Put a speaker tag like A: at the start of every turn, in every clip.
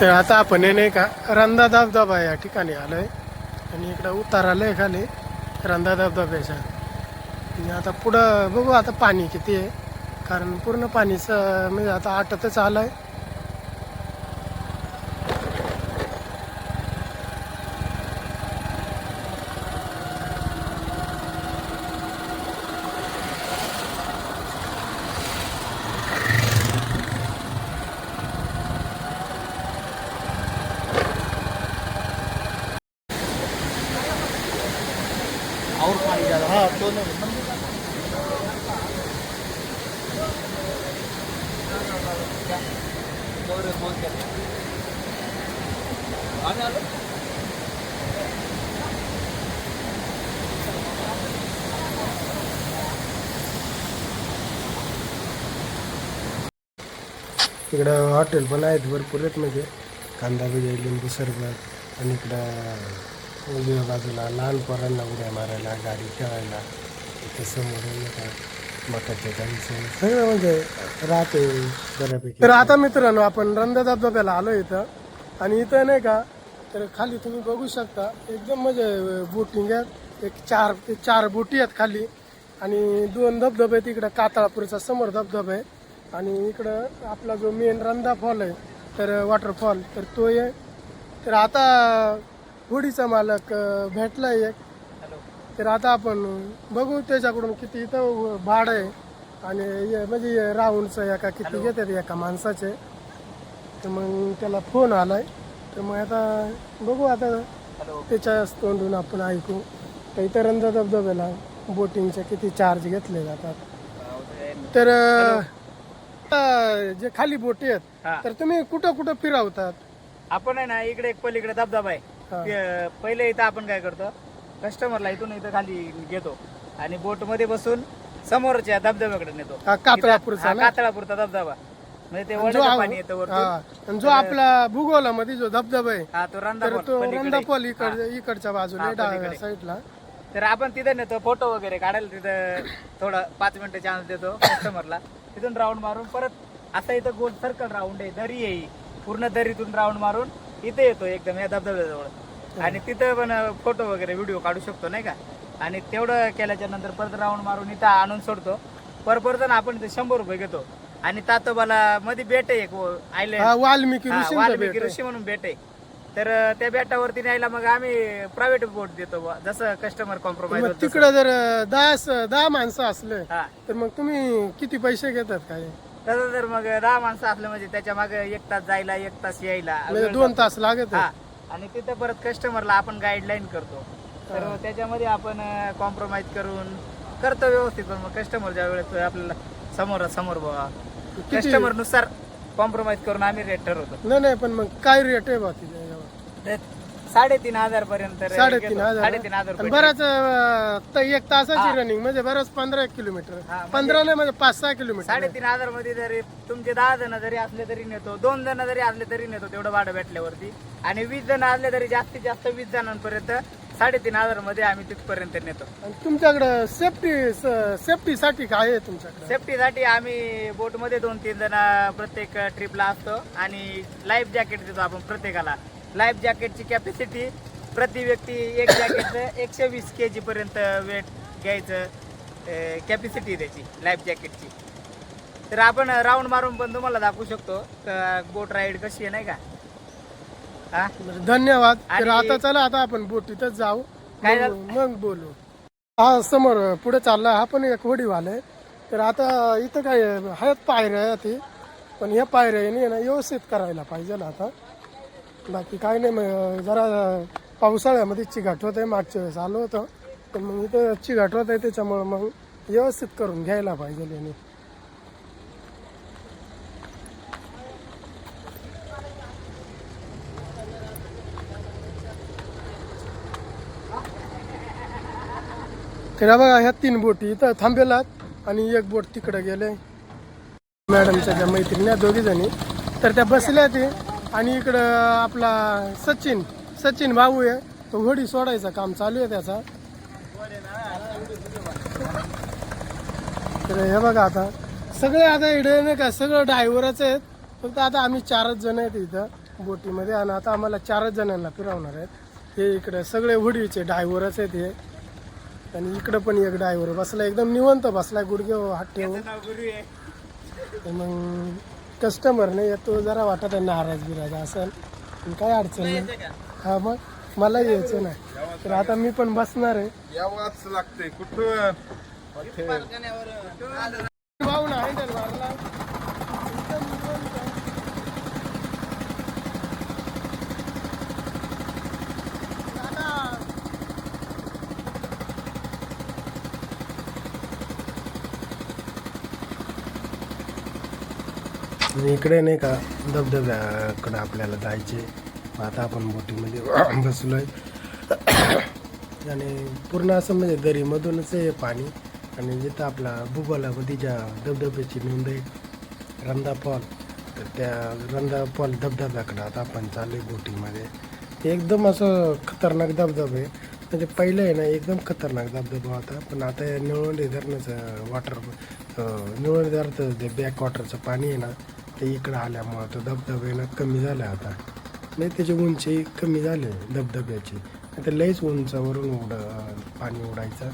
A: तर आता आपण हे नाही का रंदा धबधबा या ठिकाणी आलोय. आणि इकडं उतार आलंय खाली रंदा धबधब्याच्या. आणि आता पुढं बघू आता पाणी किती आहे. कारण पूर्ण पाणीचं म्हणजे आता आटतच
B: आलं आहे हा तो नाही आलो
A: इकडं हॉटेल पण आहेत भरपूर आहेत म्हणजे. कांदा भजी लिंबू सरबत आणि इकडं उजव्या बाजूला लहान पोरांना उड्या मारायला गाडी खेळायला इथे समोर नाही का सगळं म्हणजे राहते बऱ्यापैकी. तर आता मित्रांनो आपण रंधा धबधब्याला आलो इथं. आणि इथं नाही का तर खाली तुम्ही बघू शकता एकदम म्हणजे बोटिंग आहेत एक चार ते चार बोटी आहेत खाली. आणि दोन धबधबे आहेत. इकडं कातळापूरचा समोर धबधबा आहे. आणि इकडं आपला जो मेन रंधा फॉल आहे तर वॉटरफॉल तर तो आहे. तर आता होडीचा मालक अं, भेटलाय एक. तर आता आपण बघू त्याच्याकडून किती इथं भाडं आहे आणि म्हणजे राऊंडचं एका किती घेतात एका माणसाचे. तर मग त्याला फोन आलाय. तर मग आता बघू आता त्याच्या तोंडून आपण ऐकू. तर इथं रंदा धबधब्याला बोटिंगचे किती चार्ज घेतले जातात. तर जे खाली बोटी. आहेत तर तुम्ही कुठं कुठं फिरवतात?
B: आपण आहे ना इकडे एक पलीकडे धबधबा. आहे. ते, पहिले इथं आपण काय करतो कस्टमरला इथून इथं खाली घेतो आणि बोटमध्ये बसून समोरच्या धबधब्याकडे नेतो
A: हा, कातळापूरचा
B: हा,
A: ना?
B: कातळापूरचा धबधबा म्हणजे ते
A: जो
B: पाणी येतं वरतून
A: हा. आणि जो आपला भूगोलामध्ये जो धबधबा आहे
B: हा तो रंदा
A: तर
B: बॉल
A: तो
B: पलीकडे.
A: रंदापॉल इकड इकडच्या बाजूला
B: हा,
A: डाव्या
B: पलीकडे.
A: साईडला
B: तर आपण तिथे नेतो फोटो वगैरे काढायला तिथं थोडं पाच मिनिटं चान्स देतो कस्टमरला तिथून राऊंड मारून परत असं इथं गोल सर्कल राऊंड आहे दरी आहे ही. पूर्ण दरीतून राऊंड मारून इथे येतो एकदम या धबधब्याजवळ. आणि तिथं पण फोटो वगैरे व्हिडिओ काढू शकतो नाही का? आणि तेवढं केल्याच्यानंतर परत राऊंड मारून इथं आणून सोडतो. पर पर्सन आपण इथे शंभर रुपये घेतो. आणि तातोबाला मध्ये बेट आहे आयलंड
A: हा वाल्मिकी
B: वाल्मिकी. ऋषी म्हणून भेट आहे. तर त्या बेटावरती न्यायला मग आम्ही प्रायव्हेट बोट देतो. जसं कस्टमर कॉम्प्रोमाइज
A: तिकडं जर दहा दहा माणसं असले
B: हा.
A: तर मग तुम्ही किती पैसे घेतात काय?
B: तसं तर मग दहा माणसं असलं म्हणजे त्याच्यामागे एक तास जायला एक तास यायला.
A: म्हणजे
B: वेळ
A: दोन
B: जातो.
A: तास लागत
B: हा. आणि तिथं परत कस्टमरला आपण गाईडलाईन करतो. तर त्याच्यामध्ये आपण कॉम्प्रोमाइज करून करतो व्यवस्थित. पण मग कस्टमर ज्या वेळेस आपल्याला समोर समोर बघा. कस्टमरनुसार कॉम्प्रोमाइज करून आम्ही रेट ठरवतो.
A: नाही नाही पण मग काय रेट आहे बा तिथे
B: साडेतीन हजार पर्यंत
A: साडेतीन. हजार
B: साडेतीन हजार
A: आणि
B: रुपये
A: बराच अं, त- एक तासाची रनिंग म्हणजे बरंच पंधरा एक किलोमीटर
B: म्हणजे-
A: पंधरा नाही म्हणजे पाच सहा किलोमीटर.
B: साडेतीन हजारमध्ये जरी तुमचे दहा जण जरी असले तरी नेतो दोन जण जरी असले तरी नेतो तेवढं भाडं भेटल्यावरती. आणि वीस जण असले तरी जास्तीत जास्त वीस जणांपर्यंत साडेतीन हजारमध्ये आम्ही तिथपर्यंत नेतो.
A: आणि तुमच्याकडं सेफ्टी सेफ्टीसाठी काय आहे तुमच्याकडे?
B: सेफ्टीसाठी आम्ही बोटमध्ये दोन तीन जण प्रत्येक ट्रिपला असतो. आणि लाईफ जॅकेट देतो आपण प्रत्येकाला. लाईफ जॅकेटची कॅपॅसिटी प्रति व्यक्ती एक जॅकेटचं एकशे वीस के जी पर्यंत वेट घ्यायचं कॅपॅसिटी त्याची लाईफ जॅकेटची तर आपण राऊंड मारून पण तुम्हाला दाखवू शकतो बोट राईड कशी आहे नाही का? हा?
A: धन्यवाद. तर आता चला आता आपण बोटीतच जाऊ.
B: काय
A: मग
B: झालं?
A: मग बोलू. हा समोर पुढे चालला. हा पण एक होडीवाला आहे. तर आता इथं काय आहेत पायऱ्या आहे ती. पण ह्या पायऱ्या ना व्यवस्थित करायला पाहिजे ना आता. बाकी काय नाही मग जरा पावसाळ्यामध्ये चिघाट होत आहे मागच्या वेळेस आलो होतं. तर मग इथं चिघाट होत आहे त्याच्यामुळं मग व्यवस्थित करून घ्यायला पाहिजे याने. तर बघा ह्या तीन बोटी इथं थांबेलात आणि एक बोट तिकडं गेले मॅडमच्या त्या मैत्रिणी दोघी जणी तर त्या बसल्या ते आणि इकडं आपला सचिन सचिन भाऊ आहे. तो होडी सोडायचं काम चालू आहे त्याचा. तर हे बघा आता. सगळे आता इकडे नाही का सगळं ड्रायव्हरच आहेत. फक्त आता आम्ही चारच जण आहेत इथं बोटीमध्ये आणि आता आम्हाला चारच जणांना फिरवणार आहेत. हे इकडे सगळे हुडीचे ड्रायव्हरच आहेत हे. आणि इकडं पण एक ड्रायव्हर बसला एकदम निवंत बसलाय गुडघे हात ठेवून.
B: नाव
A: मग कस्टमरने येतो जरा वाटत आहे नाराज बिराज असेल पण काय अडचण नाही. हा मग मला यायचं नाही तर आता मी पण बसणार आहे.
C: यावाच लागते. कुठं?
A: भाऊ ना हँडल मारला आणि इकडे नाही का धबधब्याकडं आपल्याला जायचे. आता आपण बोटीमध्ये बसलो आहे आणि पूर्ण असं म्हणजे दरीमधूनच आहे पाणी. आणि जिथं आपला भूगोला तिच्या धबधब्याची नोंद आहे रंधा फॉल तर त्या रंधा फॉल धबधब्याकडं आता आपण चालू आहे बोटीमध्ये. एकदम असं खतरनाक धबधबा आहे. म्हणजे पहिलं आहे ना एकदम खतरनाक धबधबा होता. पण आता या निळवंडे धरणाचं वॉटर निळवंडे धरणाचं जे बॅक वॉटरचं पाणी आहे ना ते इकडं आल्यामुळं तो धबधब्यानं ना कमी झाला आता. नाही त्याची उंची कमी झाली धबधब्याची. आता लईच उंचावरून उड पाणी उडायचं.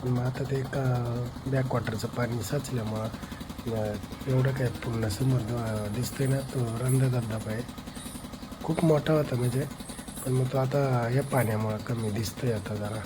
A: पण मग आता ते का बॅकवॉटरचं पाणी साचल्यामुळं एवढं काय पूर्ण समोर द- दिसतंय ना तो रंध धबधबा आहे. खूप मोठा होता म्हणजे. पण मग तो आता या पाण्यामुळं कमी दिसतोय आता जरा.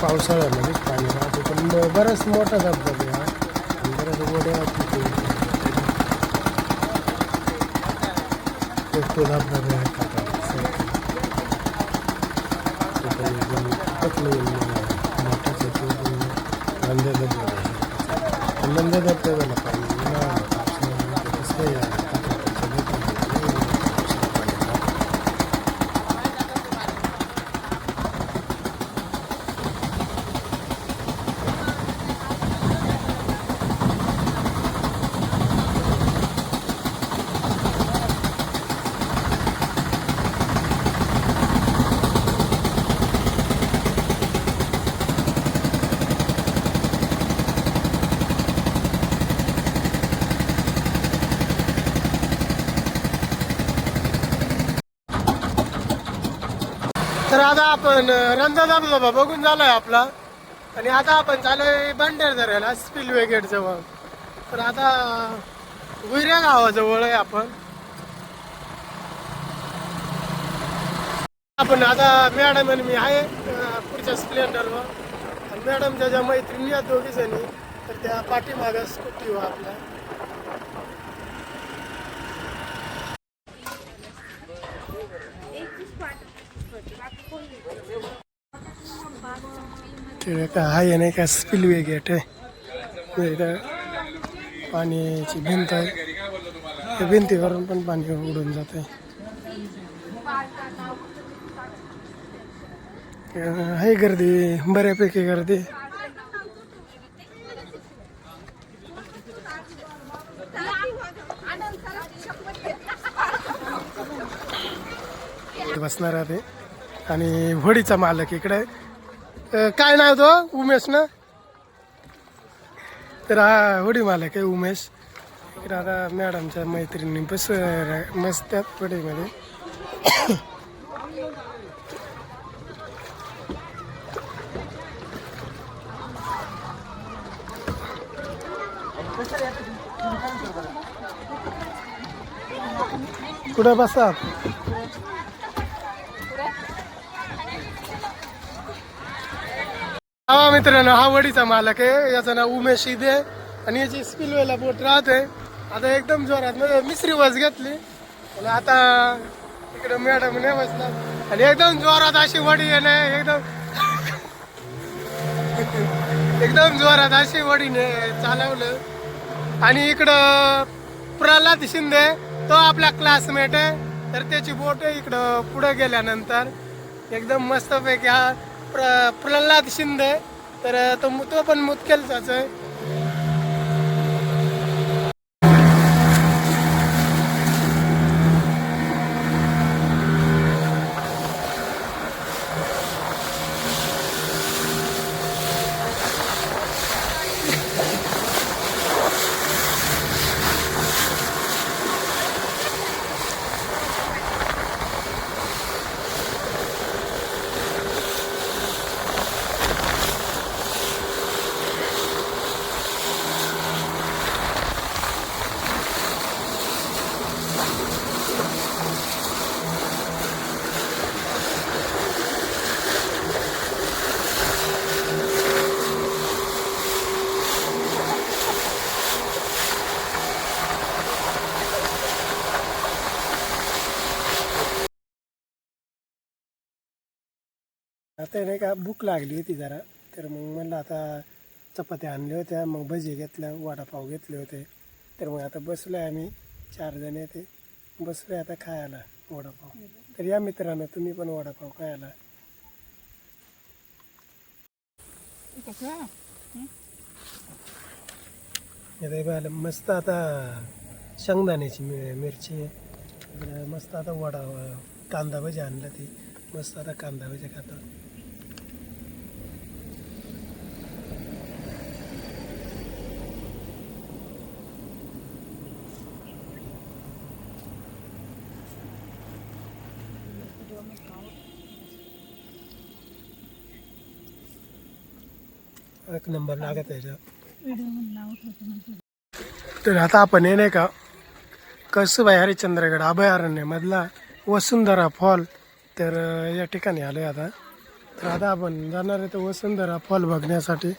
A: राहत पण तो पावसाळ्यामध्ये पाणी राहते पण ब- बराच मोठा धबधबा आहे हा. आणि बऱ्याच वड्या तिथे तो तो धबधबा आहे कातळा साईडला. तो पण एकदम खूपच नवीन मोठाच आहे तो पण नंद्या धबधबा आहे. नंद्या धबधब्याला पाणी उन्हाळ्यात पावसाळ्यामध्ये कसं आहे यार, कातळाचं धबधबा आहे. पावसाळ्यात पाणी राहतं.
D: तर आता आपण रंधा धबधबा बघून झालाय आपला. आणि आता आपण चालू बंडेर धरायला स्पिलवे गेट जवळ. तर आता गुऱ्या गावाजवळ आहे आपण. आपण आता मॅडम आणि मी आहे पुढच्या स्प्लेंडरवर. आणि मॅडमच्या ज्या मैत्रिणी आहेत दोघी जणी तर त्या पाठीमागं स्कूटीवर आपल्या.
A: ते हाय आहे नाही का स्पिलवे गेट आहे. इथं पाण्याची भिंत आहे. त्या भिंतीवरून पण पाणी उडून जात आहे गर्दी बऱ्यापैकी गर्दी. बसणार आहे ते. आणि होडीचा मालक इकडे आहे. काय नाव तो? उमेश ना? तर हा होडी मालक आहे उमेश. इकडे आता मॅडमच्या मैत्रिणी बस मस्त त्यात होडीमध्ये कुठं बसतात हा मित्रांनो हा वडीचा मालक आहे. याचं नाव उमेश इदे आणि याची स्पिलवेला बोट राहते. आता एकदम जोरात म्हणजे मिसरी बस घेतली. आणि आता इकडे मॅडम नाही बसला. आणि एकदम जोरात अशी वडी येणे एकदम एकदम जोरात अशी वडीने चालवलं. आणि इकडं प्रल्हाद शिंदे तो आपला क्लासमेट आहे. तर त्याची बोट आहे इकडं पुढे गेल्यानंतर एकदम मस्तपैकी हा प्र प्रल्हाद शिंदे. तर तो तो पण मुतकेलचाच आहे. आता नाही का भूक लागली होती जरा. तर मग म्हणलं आता चपात्या आणल्या होत्या मग भजी घेतल्या वडापाव घेतले होते. तर मग आता बसलो आहे आम्ही चार जण येते. आहे आता खायला वडापाव. तर या मित्रांनो तुम्ही पण वडापाव खायला. मस्त आता शेंगदाण्याची मि- मिरची. मस्त आता वडा कांदा भजी आणलं ती. मस्त आता कांदा भजी खातो. एक नंबर लागत आहे तर आता आपण हे नाही का कसुबाई हरिश्चंद्रगड अभयारण्यमधला वसुंधरा फॉल तर या ठिकाणी आलोय आता. तर आता आपण जाणार आहे तर वसुंधरा फॉल बघण्यासाठी.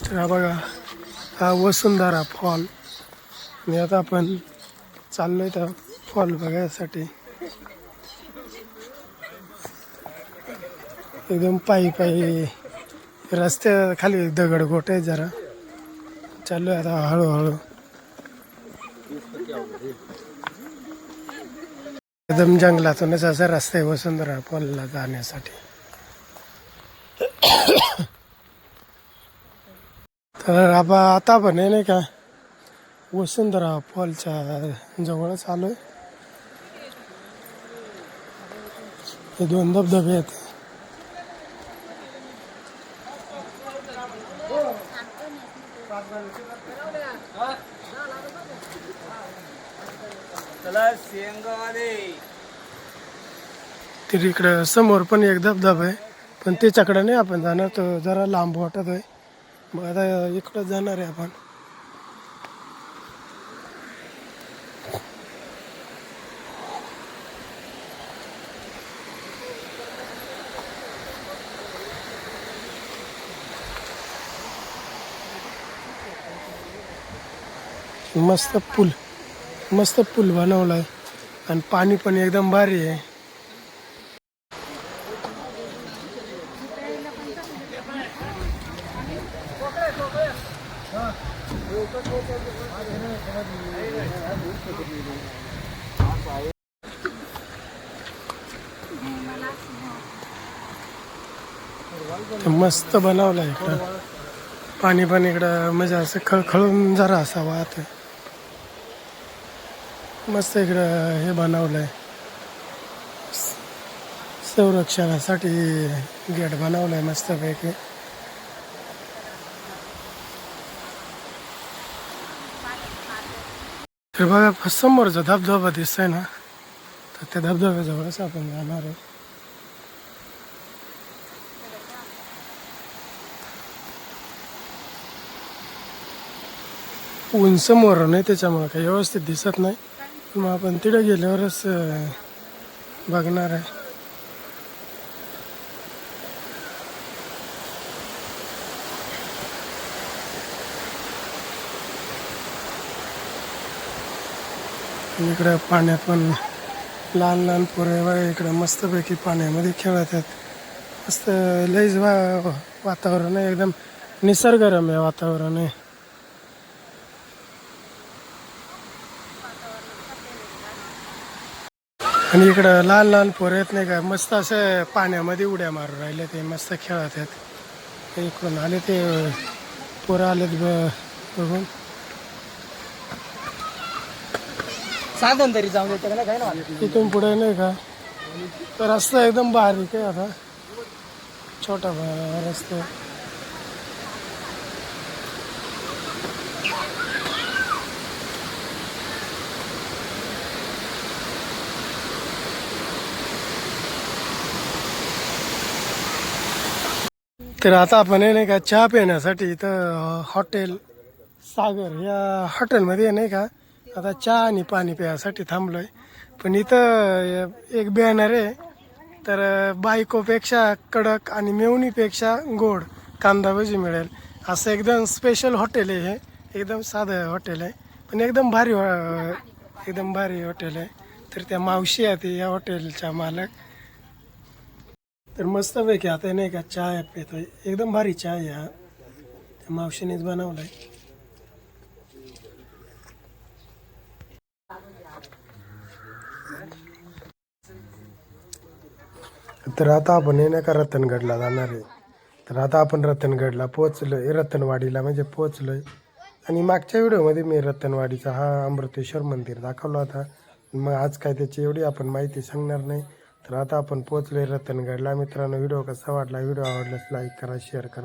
A: तर हा बघा हा वसुंधरा फॉल. आणि आता आपण चाललोय तर फॉल बघायसाठी. एकदम पायी पायी रस्त्या खाली दगड गोट आहे जरा. चालू आहे आता हळूहळू. एकदम जंगलातूनच असा रस्ता आहे वसुंधरा फॉलला जाण्यासाठी. तर आपण आता पण आहे नाही का वसुंधरा फॉलच्या जवळच आलोय. हे दोन धबधबे आहेत. तर इकडं समोर पण एक धबधबा आहे पण त्याच्याकडं नाही आपण जाणार तर जरा लांब वाटत आहे. मग आता इकडं जाणार आहे आपण. मस्त पूल. मस्त पूल बनवला आहे आणि पाणी पण एकदम भारी आहे. मस्त बनवलं आहे इकडं. पाणी पण इकडं म्हणजे असं खळखळून जरा असा वाहत आहे मस्त इकडं हे बनवलं आहे संरक्षणासाठी गेट बनवलं आहे मस्तपैकी. तर बघा समोरचा धबधबा दिसतोय ना? तर त्या धबधब्याजवळच आपण जाणार आहे. ऊन समोर नाही त्याच्यामुळे काही व्यवस्थित दिसत नाही. मग आपण तिकडे गेल्यावरच बघणार आहे. इकडं पाण्यात पण लहान लहान पोरं वगैरे इकडं मस्तपैकी पाण्यामध्ये खेळत आहेत मस्त लईच वा वातावरण आहे एकदम निसर्गरम्य वातावरण आहे. आणि इकडं लहान लहान पोरं आहेत नाही का? मस्त असं पाण्यामध्ये उड्या मारून राहिले ते मस्त खेळत आहेत. ते इकडून आले ते पोरं आलेत बघून.
B: साधन तरी जाऊन काय ना
A: इथून पुढे नाही का? रस्ता एकदम बारीक आहे आता. छोटा रस्ता. तर आता आपण आहे नाही का चहा पिण्यासाठी इथं हॉटेल सागर या हॉटेलमध्ये नाही का आता चहा आणि पाणी प्यायसाठी थांबलोय. पण इथं एक बॅनर आहे. तर बायकोपेक्षा कडक आणि मेवणीपेक्षा गोड कांदा भजी मिळेल. असं एकदम स्पेशल हॉटेल आहे हे. एकदम साधं हॉटेल आहे. पण एकदम भारी हॉ- एकदम भारी हॉटेल आहे. तर त्या मावशी आहेत या हॉटेलच्या मालक. तर मस्तपैकी आता नाही का चहा पितो एकदम भारी चहा आहे हा. त्या मावशीनेच आहे तर आता आपण हे नाही का रतनगडला जाणार आहे. तर आता आपण रतनगडला पोचलोय रतनवाडीला म्हणजे पोचलोय आणि मागच्या व्हिडिओमध्ये मी रतनवाडीचा हा अमृतेश्वर मंदिर दाखवला होता. मग आज काय त्याची एवढी आपण माहिती सांगणार नाही. तर आता आपण पोचलोय रतनगडला. मित्रांनो व्हिडिओ कसा वाटला? व्हिडिओ आवडल्यास लाईक करा शेअर करा.